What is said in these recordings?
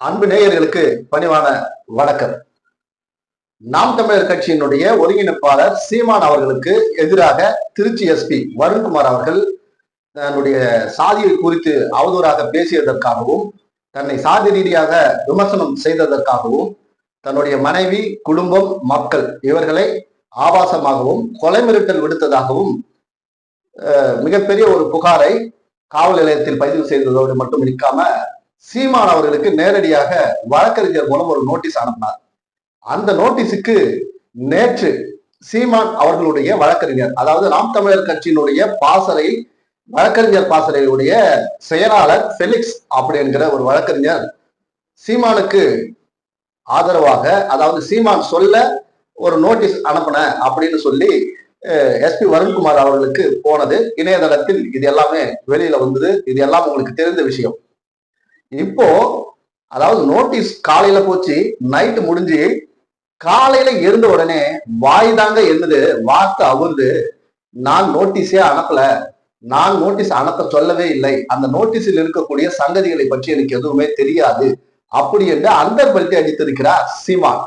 அன்பு நேயர்களுக்கு பணிவான வணக்கம். நாம் தமிழர் கட்சியினுடைய ஒருங்கிணைப்பாளர் சீமான் அவர்களுக்கு எதிராக திருச்சி எஸ்பி வருண்குமார் அவர்கள் தன்னுடைய சாதியை குறித்து அவதூறாக பேசியதற்காகவும் தன்னை சாதி ரீதியாக விமர்சனம் செய்ததற்காகவும் தன்னுடைய மனைவி குடும்பம் மக்கள் இவர்களை ஆபாசமாகவும் கொலை மிரட்டல் விடுத்ததாகவும் மிகப்பெரிய ஒரு புகாரை காவல் நிலையத்தில் பதிவு செய்ததோடு மட்டும் நிற்காம சீமான் அவர்களுக்கு நேரடியாக வழக்கறிஞர் மூலம் ஒரு நோட்டீஸ் அனுப்பினார். அந்த நோட்டீஸுக்கு நேற்று சீமான் அவர்களுடைய வழக்கறிஞர் அதாவது நாம் தமிழர் கட்சியினுடைய பாசறை வழக்கறிஞர் பாசறையுடைய செயலாளர் ஃபெலிக்ஸ் அப்படி என்கிற ஒரு வழக்கறிஞர் சீமானுக்கு ஆதரவாக அதாவது சீமான் சொல்ல ஒரு நோட்டீஸ் அனுப்பின அப்படின்னு சொல்லி எஸ்பி வருண்குமார் அவர்களுக்கு போனது. இணையதளத்தில் இது எல்லாமே வெளியில வந்தது. இது எல்லாம் உங்களுக்கு தெரிந்த விஷயம். இப்போ அதாவது நோட்டீஸ் காலையில போச்சு நைட்டு முடிஞ்சு காலையில எழுந்த உடனே வாய் தாங்க என்னது வார்த்தை அவருது. நான் நோட்டீஸே அனுப்பல. நான் நோட்டீஸ் அனுப்ப சொல்லவே இல்லை. அந்த நோட்டீஸில் இருக்கக்கூடிய சங்கதிகளை பற்றி எனக்கு எதுவுமே தெரியாது. அப்படி என்று அந்த பல்ட்டி அடித்திருக்கிறார் சீமான்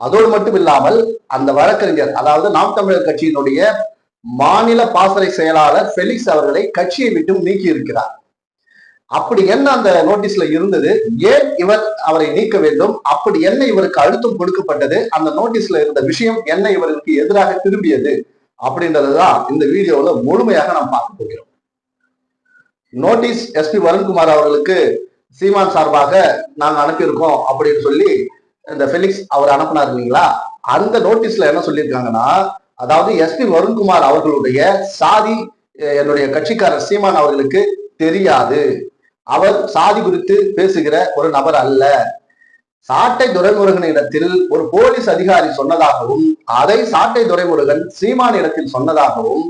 அதோடு மட்டும் இல்லாமல் அந்த வழக்கறிஞர் அதாவது நாம் தமிழர் கட்சியினுடைய மாநில பாசறை செயலாளர் பெலிக்ஸ் அவர்களை கட்சியை விட்டும் நீக்கி இருக்கிறார் அப்படி என்ன அந்த நோட்டீஸ்ல இருந்தது? ஏன் இவர் அவரை நீக்க வேண்டும்? அப்படி என்ன இவருக்கு அழுத்தம் கொடுக்கப்பட்டது? அந்த நோட்டீஸ்ல இருந்த விஷயம் என்ன இவருக்கு எதிராக திரும்பியது? அப்படின்றதுதான் இந்த வீடியோல முழுமையாக நாம் பார்க்க போகிறோம். நோட்டீஸ் எஸ்பி வருண்குமார் அவர்களுக்கு சீமான் சார்பாக நாங்க அனுப்பியிருக்கோம் அப்படின்னு சொல்லி இந்த ஃபெலிக்ஸ் அவர் அனுப்பினார் இல்லைங்களா? அந்த நோட்டீஸ்ல என்ன சொல்லியிருக்காங்கன்னா அதாவது எஸ்பி வருண்குமார் அவர்களுடைய சாதி என்னுடைய கட்சிக்காரர் சீமான் அவர்களுக்கு தெரியாது. அவர் சாதி குறித்து பேசுகிற ஒரு நபர் அல்ல. சாட்டை துரைமுருகனிடத்தில் ஒரு போலீஸ் அதிகாரி சொன்னதாகவும் அதை சாட்டை துரைமுருகன் சீமான் இடத்தில் சொன்னதாகவும்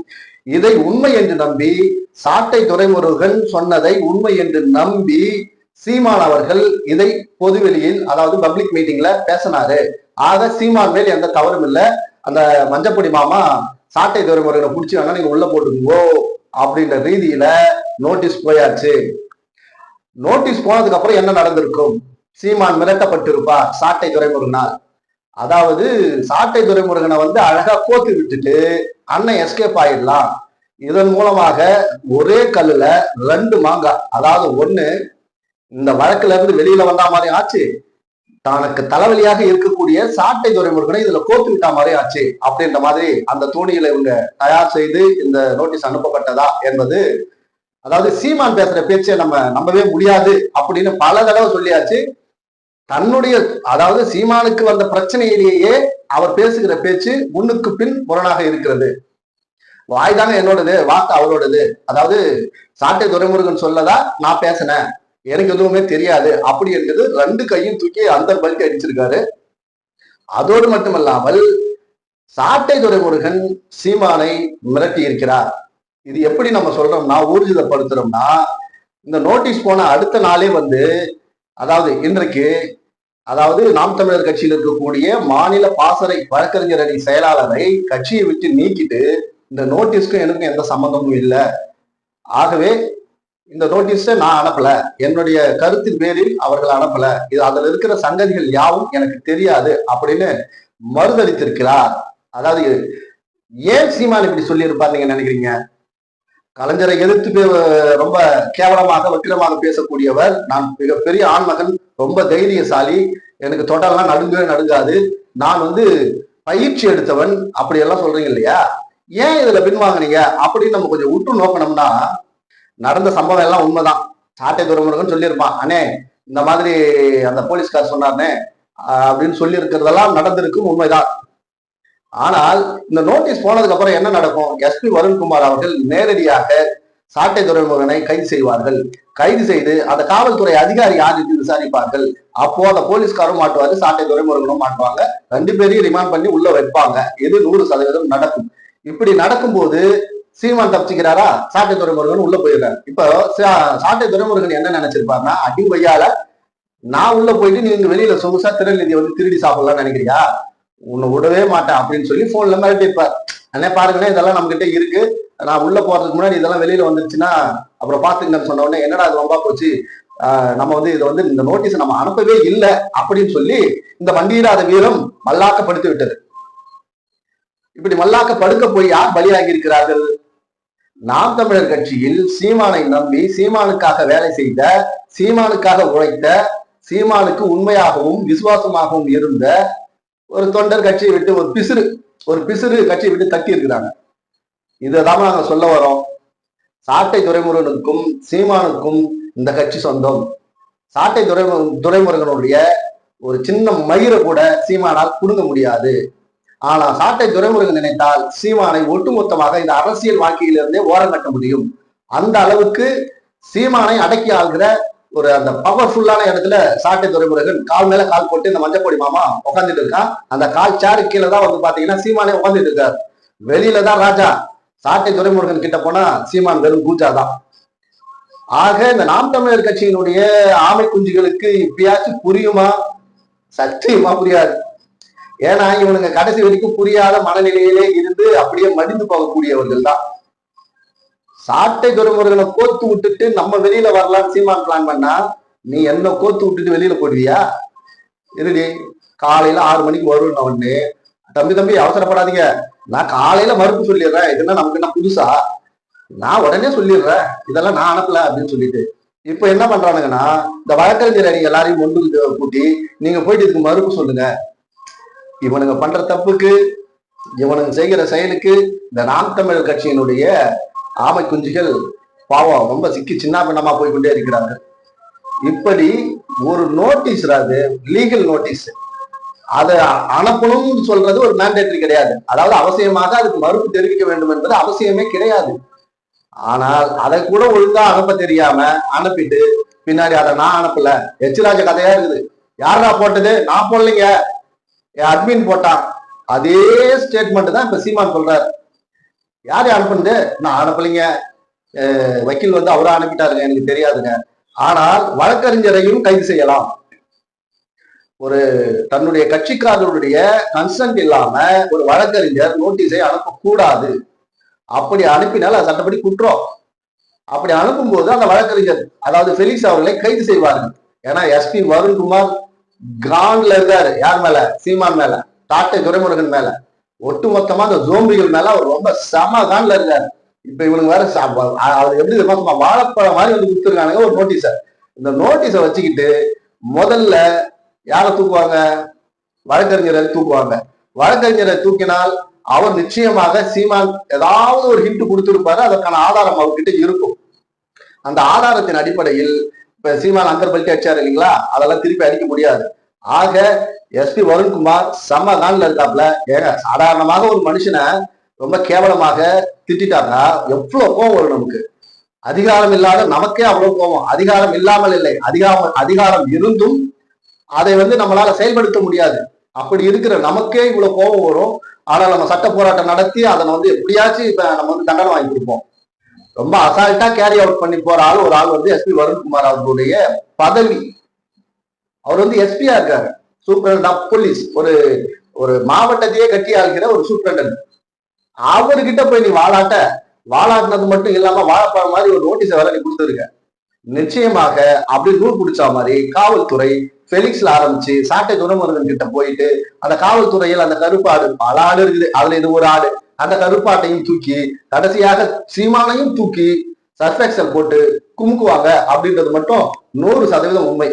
இதை உண்மை என்று நம்பி சாட்டை துரைமுருகன் சொன்னதை உண்மை என்று நம்பி சீமான் அவர்கள் இதை பொதுவெளியில் அதாவது பப்ளிக் மீட்டிங்ல பேசினாரு. ஆக சீமான் மேல் எந்த தவறும் இல்லை. அந்த மஞ்சப்பொடி மாமா சாட்டை துறைமுறையில பிடிச்சி வேணா நீங்க உள்ள போட்டுக்கோ அப்படின்ற ரீதியில நோட்டீஸ் போயாச்சு. நோட்டீஸ் போனதுக்கு அப்புறம் என்ன நடந்திருக்கும்? சீமான் மிரட்டப்பட்டிருப்பார் சாட்டை துரைமுருகனால் அதாவது சாட்டை துரைமுருகனை வந்து அழகா கோத்து விட்டுட்டு அண்ணன் எஸ்கேப் ஆயிடலாம். இதன் மூலமாக ஒரே கல்லுல ரெண்டு மாங்காய் அதாவது ஒண்ணு இந்த வழக்குல இருந்து வெளியில வந்தா மாதிரி ஆச்சு. தனக்கு தலைவலியாக இருக்கக்கூடிய சாட்டை துறைமுருகனை இதுல கோத்து விட்டா மாதிரி ஆச்சு. அப்படின்ற மாதிரி அந்த தோணியில இவங்க தயார் செய்து இந்த நோட்டீஸ் அனுப்பப்பட்டதா என்பது அதாவது சீமான் பேசுற பேச்சை நம்ம நம்பவே முடியாது அப்படின்னு பல தடவை சொல்லியாச்சு. தன்னுடைய அதாவது சீமானுக்கு வந்த பிரச்சனையிலேயே அவர் பேசுகிற பேச்சு முன்னுக்கு பின் முரணாக இருக்கிறது. வாய் தானே என்னோடது வாக்கு அவரோடது அதாவது சாட்டை துரைமுருகன் சொல்லதா நான் பேசினேன். எனக்கு எதுவுமே தெரியாது. அப்படி இருக்கிறது ரெண்டு கையும் தூக்கி அந்த பல்கி அடிச்சிருக்காரு. அதோடு மட்டுமல்லாமல் சாட்டை துரைமுருகன் சீமானை மிரட்டி இருக்கிறார் இது எப்படி நம்ம சொல்றோம்னா ஊர்ஜிதப்படுத்துறோம்னா இந்த நோட்டீஸ் போன அடுத்த நாளே வந்து அதாவது இன்றைக்கு அதாவது நாம் தமிழர் கட்சியில் இருக்கக்கூடிய மாநில பாசறை வழக்கறிஞர் அணி செயலாளரை கட்சியை விட்டு நீக்கிட்டு இந்த நோட்டீஸ்க்கும் எனக்கும் எந்த சம்பந்தமும் இல்லை. ஆகவே இந்த நோட்டீஸை நான் அனுப்பல. என்னுடைய கருத்தின் பேரில் அவர்கள் அனுப்பல. இது அதுல இருக்கிற சங்கதிகள் யாவும் எனக்கு தெரியாது அப்படின்னு மறுதளித்திருக்கிறார். அதாவது ஏன் சீமான் இப்படி சொல்லியிருப்பார் நீங்க நினைக்கிறீங்க? கலைஞரை எதிர்த்து பே- ரொம்ப கேவலமாக வக்கிரமாக பேசக்கூடியவர் நான் மிகப்பெரிய ஆண்மகன் ரொம்ப தைரியசாலி. எனக்கு தொட்டெல்லாம் நடுங்கவே நடுங்காது. நான் வந்து பயிற்சி எடுத்தவன் அப்படி எல்லாம் சொல்றீங்க இல்லையா? ஏன் இதுல பின்வாங்கினீங்க? அப்படின்னு நம்ம கொஞ்சம் உற்று நோக்கணும்னா நடந்த சம்பவம் எல்லாம் உண்மைதான். சாட்டை துறைமுருகன் சொல்லியிருப்பான் அண்ணே இந்த மாதிரி அந்த போலீஸ்கார் சொன்னார்னே அப்படின்னு சொல்லி இருக்கிறதெல்லாம் நடந்திருக்கும் உண்மைதான். ஆனால் இந்த நோட்டீஸ் போனதுக்கு அப்புறம் என்ன நடக்கும்? எஸ்பி வருண்குமார் அவர்கள் நேரடியாக சாட்டை துறைமுகனை கைது செய்வார்கள். கைது செய்து அந்த காவல்துறை அதிகாரி ஆதித்து விசாரிப்பார்கள். அப்போ அந்த போலீஸ்காரும் மாட்டுவாரு சாட்டை துறைமுருகனும் மாட்டுவாங்க. ரெண்டு பேரையும் ரிமாண்ட் பண்ணி உள்ள வைப்பாங்க. இது நூறு சதவீதம் நடக்கும். இப்படி நடக்கும்போது சீமான் தப்பிச்சுக்கிறாரா? சாட்டை துறைமுருகன் உள்ள போயிடுறாரு. இப்போ சாட்டை துறைமுருகன் என்ன நினைச்சிருப்பாருன்னா அடி பையால நான் உள்ள போயிட்டு நீங்க வெளியில சொகுசா திருநிதியை வந்து திருடி சாப்பிடலாம்னு நினைக்கிறியா? உன்னை விடவே மாட்டேன் அப்படின்னு சொல்லி போன்ல மிரட்டிருப்பார் அண்ணே பாருங்கண்ணே இதெல்லாம் நம்ம கிட்ட இருக்கு. நான் உள்ள போறதுக்கு முன்னாடி இதெல்லாம் வெளியில வந்துருச்சுன்னா அப்புறம் பாத்துங்கன்னு சொன்ன உடனே என்னடா அது ரொம்ப போச்சு? நம்ம வந்து இதை வந்து இந்த நோட்டீஸ் நம்ம அனுப்பவே இல்லை அப்படின்னு சொல்லி இந்த வண்டியிடாத வீரம் மல்லாக்கப்படுத்தி விட்டது. இப்படி மல்லாக்க படுக்க போய் யார் பலியாகி இருக்கிறார்கள்? நாம் தமிழர் கட்சியில் சீமானை நம்பி சீமானுக்காக வேலை செய்த சீமானுக்காக உழைத்த சீமானுக்கு உண்மையாகவும் விசுவாசமாகவும் இருந்த ஒரு தொண்டர் கட்சியை விட்டு ஒரு பிசுறு ஒரு பிசுறு கட்சியை விட்டு தட்டி இருக்கிறாங்க. இதைதான் நாங்க சொல்ல வரோம். சாட்டை துறைமுருகனுக்கும் சீமானுக்கும் இந்த கட்சி சொந்தம். சாட்டை துரை துறைமுருகனுடைய ஒரு சின்ன மயிரை கூட சீமானால் புடுங்க முடியாது. ஆனால் சாட்டை துறைமுருகன் நினைத்தால் சீமானை ஒட்டுமொத்தமாக இந்த அரசியல் வாழ்க்கையிலிருந்தே ஓரம் கட்ட முடியும். அந்த அளவுக்கு சீமானை அடக்கி ஆள்கிற ஒரு அந்த பவர்ஃபுல்லான இடத்துல சாட்டை துறைமுருகன் கால் மேல கால் போட்டு இந்த மஞ்சப்பொடி மாமா உட்காந்துட்டு இருக்கான். அந்த கால் சேரு கீழே தான் வந்து பாத்தீங்கன்னா சீமானே உட்காந்துட்டு இருக்காரு. வெளியில தான் ராஜா. சாட்டை துறைமுருகன் கிட்ட போனா சீமான் வெறும் கூச்சாதான் ஆக இந்த நாம் தமிழர் கட்சியினுடைய ஆமை குஞ்சுகளுக்கு இப்பயாச்சும் புரியுமா? சத்தியமா புரியாது. ஏன்னா இவனுங்க கடைசி வரைக்கும் புரியாத மனநிலையிலே இருந்து அப்படியே மடிந்து போகக்கூடியவர்கள் தான். சாட்டை துறைமுருகனை கோத்து விட்டுட்டு நம்ம வெளியில வரலாம்னு சீமான் பிளான் பண்ணா நீ என்ன கோத்து விட்டுட்டு வெளியில போடுவியா? இருடி காலையில ஆறு மணிக்கு வருவேன் உடனே தம்பி தம்பி அவசரப்படாதீங்க. நான் காலையில மறுப்பு சொல்லிடுறேன். இதெல்லாம் நமக்கு என்ன புதுசா? நான் உடனே சொல்லிடுறேன். இதெல்லாம் நான் அனுப்பல அப்படின்னு சொல்லிட்டு. இப்ப என்ன பண்றானுங்கன்னா இந்த வழக்கறிஞர் அணி எல்லாரையும் ஒன்று கூட்டி நீங்க போயிட்டு இதுக்கு மறுப்பு சொல்லுங்க. இவனுங்க பண்ற தப்புக்கு இவனுங்க செய்கிற செயலுக்கு இந்த நாம் தமிழர் கட்சியினுடைய ஆமை குஞ்சுகள் பாவம் ரொம்ப சிக்கி சின்ன பின்னமா போய் கொண்டே இருக்கிறார்கள் இப்படி ஒரு நோட்டீஸ் அது லீகல் நோட்டீஸ் அதை அனுப்பணும்னு சொல்றது ஒரு மேண்டேட்டரி கிடையாது. அதாவது அவசியமாக அதுக்கு மறுப்பு தெரிவிக்க வேண்டும் என்பது அவசியமே கிடையாது. ஆனால் அதை கூட ஒழுங்கா அனுப்ப தெரியாம அனுப்பிட்டு பின்னாடி அதை நான் அனுப்பல. எச்சிராஜ கதையா இருக்குது. யாரா போட்டது? நான் போடலைங்க. என் அட்மின் போட்டான். அதே ஸ்டேட்மெண்ட் தான் இப்ப சீமான் சொல்றாரு. யார் அனுப்புனது நான் அனுப்பலைங்க. வக்கீல் வந்து அவரா அனுப்பிட்டாருங்க எனக்கு தெரியாதுங்க. ஆனால் வழக்கறிஞரையும் கைது செய்யலாம். ஒரு தன்னுடைய கட்சிக்காரருடைய கன்சன்ட் இல்லாம ஒரு வழக்கறிஞர் நோட்டீஸை அனுப்பக்கூடாது. அப்படி அனுப்பினால் அது சட்டப்படி குற்றம். அப்படி அனுப்பும்போது அந்த வழக்கறிஞர் அதாவது ஃபெலிக்ஸ் அவர்களை கைது செய்வார்கள் ஏன்னா எஸ்பி வருண்குமார் கிராண்ட்ல இருக்காரு. யார் மேல? சீமான் மேல. டாக்டர் துரைமுருகன் மேல. ஒட்டுமொத்தமா அந்த ஜோம்பிகள் மேல அவர் ரொம்ப செம இருக்காரு இப்ப இவனுக்கு வேற அவர் எப்படி தெரியுமா சும்மா வாழைப்பழம் மாதிரி வந்து கொடுத்துருக்கானுங்க ஒரு நோட்டீஸ இந்த நோட்டீஸை வச்சுக்கிட்டு முதல்ல யாரை தூக்குவாங்க? வழக்கறிஞரை தூக்குவாங்க. வழக்கறிஞரை தூக்கினால் அவர் நிச்சயமாக சீமான் ஏதாவது ஒரு ஹிண்ட் கொடுத்திருப்பாரு அதற்கான ஆதாரம் அவர்கிட்ட இருக்கும். அந்த ஆதாரத்தின் அடிப்படையில் இப்ப சீமான் அங்கர் பல்ட்டி அடிச்சாரு இல்லைங்களா? அதெல்லாம் திருப்பி அடிக்க முடியாது. ஆக எஸ்பி வருண்குமார் செம்ம காலில் இருக்காப்ல. ஏங்க சாதாரணமாக ஒரு மனுஷனை ரொம்ப கேவலமாக திட்டாங்க எவ்வளவு கோவம் வரும் நமக்கு? அதிகாரம் இல்லாத நமக்கே அவ்வளவு கோவம். அதிகாரம் இல்லாமல் இல்லை. அதிகாரம் அதிகாரம் இருந்தும் அதை வந்து நம்மளால செயல்படுத்த முடியாது. அப்படி இருக்கிற நமக்கே இவ்வளவு கோபம் வரும். ஆனா நம்ம சட்ட போராட்டம் நடத்தி அதை வந்து எப்படியாச்சும் இப்ப நம்ம வந்து தண்டனை வாங்கி கொடுப்போம். ரொம்ப அசால்ட்டா கேரி அவுட் பண்ணி போற ஆள் ஒரு ஆள் வந்து எஸ்பி வருண்குமார் அவர்களுடைய பதவி. அவர் வந்து எஸ்பியா இருக்காரு. சூப்பரண்ட் ஆஃப் போலீஸ் ஒரு ஒரு மாவட்டத்தையே கட்டி ஆள்கிற ஒரு சூப்பரண்டன் அவர்கிட்ட போய் நீ வாழாட்ட வாழாட்டினது மட்டும் இல்லாம வாழைப்பழம் மாதிரி ஒரு நோட்டீஸை வேலை நீ கொடுத்துருக்க. நிச்சயமாக அப்படி நூல் பிடிச்ச மாதிரி காவல்துறை ஃபெலிக்ஸ்ல ஆரம்பிச்சு சாட்டை துணமுருகன் கிட்ட போயிட்டு அந்த காவல்துறையில் அந்த கருப்பாடு பல ஆடு இருக்குது. அதுல இது ஒரு ஆடு. அந்த கருப்பாட்டையும் தூக்கி கடைசியாக சீமானையும் தூக்கி சர்ஃபெக்சல் போட்டு குமுக்குவாங்க. அப்படின்றது மட்டும் நூறு சதவீதம் உண்மை.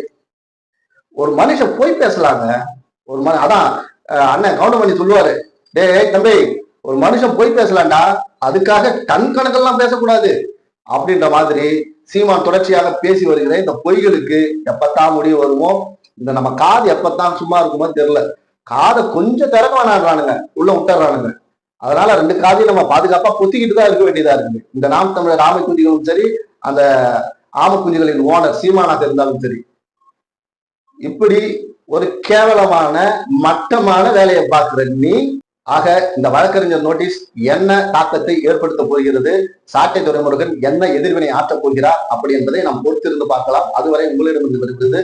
ஒரு மனுஷன் போய் பேசலாங்க. ஒரு மன அதான் அண்ணன் கவுண்டமணி சொல்லுவாரு. டேய் தம்பி ஒரு மனுஷன் போய் பேசலாம்டா அதுக்காக டன் கணக்கெல்லாம் பேசக்கூடாது. அப்படின்ற மாதிரி சீமான் தொடர்ச்சியாக பேசி வருகிற இந்த பொய்களுக்கு எப்பத்தான் முடிவு வருமோ இந்த நம்ம காது எப்பத்தான் சும்மா இருக்குமோ தெரியல. காதை கொஞ்சம் திறக்க வேணாடுறானுங்க உள்ள விட்டுறானுங்க அதனால ரெண்டு காதையும் நம்ம பாதுகாப்பா பொத்திக்கிட்டு தான் இருக்க வேண்டியதா இருக்குது. இந்த நாம் தமிழர் ஆமை குஞ்சுகளும் சரி அந்த ஆமை குஞ்சுகளின் ஓனர் சீமானாக இருந்தாலும் சரி. இப்படி ஒரு கேவலமான மட்டமான வேலையை பார்க்கிற நீ ஆக இந்த வழக்கறிஞர் நோட்டீஸ் என்ன தாக்கத்தை ஏற்படுத்த போகிறது சாட்டை துறைமுருகன் என்ன எதிர்வினை ஆற்றப் போகிறார் அப்படி என்பதை நாம் பொறுத்திருந்து பார்க்கலாம். அதுவரை உங்களிடமிருந்து வருகிறது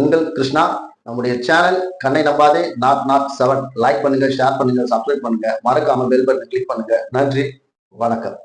உங்கள் கிருஷ்ணா. நம்முடைய சேனல் கண்ணை நம்பாதே. நாட் நாட் செவன் லைக் பண்ணுங்க ஷேர் பண்ணுங்க சப்ஸ்கிரைப் பண்ணுங்க. மறக்காம பெல் பட்டன் கிளிக் பண்ணுங்க. நன்றி. வணக்கம்.